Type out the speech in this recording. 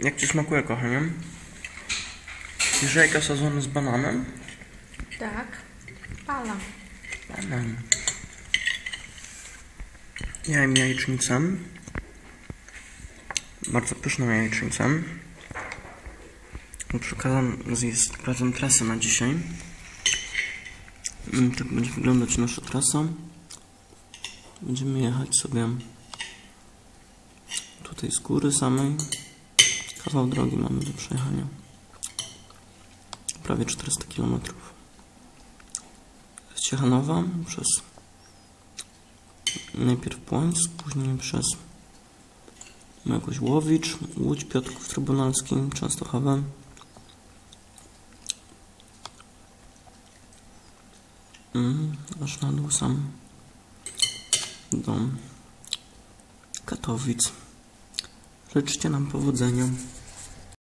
Jak Ci smakuje, kochanie? Żejka sadzony z bananem? Tak. Pala. Banan. Ja jem jajecznicę. Bardzo pyszną jajecznicę. Przy okazji jest razem trasy na dzisiaj. Mm, Tak będzie wyglądać nasza trasa. Będziemy jechać sobie tutaj z góry samej. Kawał drogi mamy do przejechania. Prawie 400 km. Z Ciechanowa przez najpierw Płońsk, później przez jakoś Łowicz, Łódź, Piotrków Trybunalski, Częstochowę. Mm, aż na dół sam do Katowic. Życzcie nam powodzenia.